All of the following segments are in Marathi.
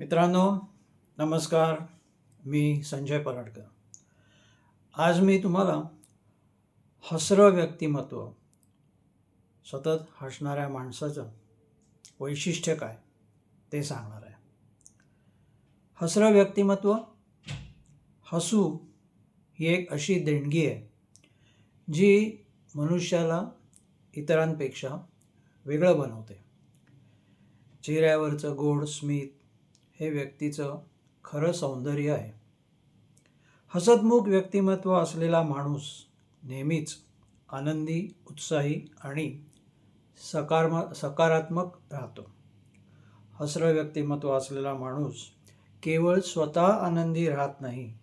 मित्रांनो नमस्कार. मी संजय पराडकर. आज मी तुम्हाला हसरं व्यक्तिमत्व सतत हसणाऱ्या माणसाचं वैशिष्ट्य काय ते सांगणार आहे. हसरं व्यक्तिमत्व हसू ही एक अशी देणगी आहे जी मनुष्याला इतरांपेक्षा वेगळं बनवते. चेहऱ्यावरचं गोड स्मित हे व्यक्तीचं खरं सौंदर्य आहे. हसतमुख व्यक्तिमत्व असलेला माणूस नेहमीच आनंदी उत्साही आणि सकारमा सकारात्मक राहतो. हसरं व्यक्तिमत्व असलेला माणूस केवळ स्वतः आनंदी राहत नाही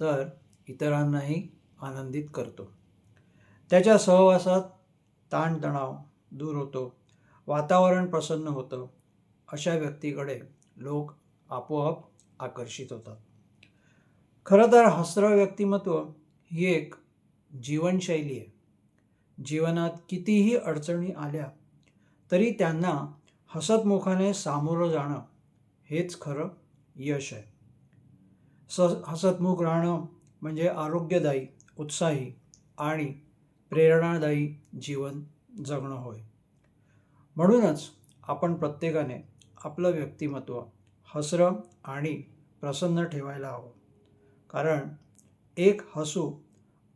तर इतरांनाही आनंदित करतो. त्याच्या सहवासात ताणतणाव दूर होतो वातावरण प्रसन्न होतं. अशा व्यक्तीकडे लोक आपोआप आकर्षित होतात. खरं तर हसरं व्यक्तिमत्व ही एक जीवनशैली आहे. जीवनात कितीही अडचणी आल्या तरी त्यांना हसतमुखाने सामोरं जाणं हेच खरं यश आहे. स हसतमुख राहणं म्हणजे आरोग्यदायी उत्साही आणि प्रेरणादायी जीवन जगणं होय. म्हणूनच आपण प्रत्येकाने आपलं व्यक्तिमत्व हसरं आणि प्रसन्न ठेवायला हवं. कारण एक हसू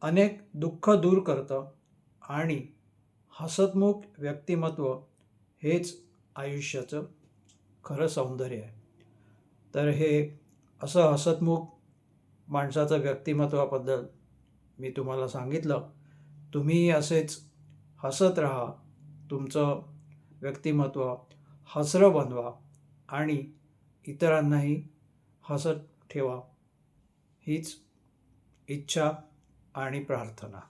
अनेक दुःख दूर करतं आणि हसतमुख व्यक्तिमत्व हेच आयुष्याचं खरं सौंदर्य आहे. तर हे असं हसतमुख माणसाचं व्यक्तिमत्वाबद्दल मी तुम्हाला सांगितलं. तुम्ही असेच हसत राहा. तुमचं व्यक्तिमत्व हसरं बनवा आणि इतरांनाही हसत ठेवा. हीच इच्छा आणि प्रार्थना.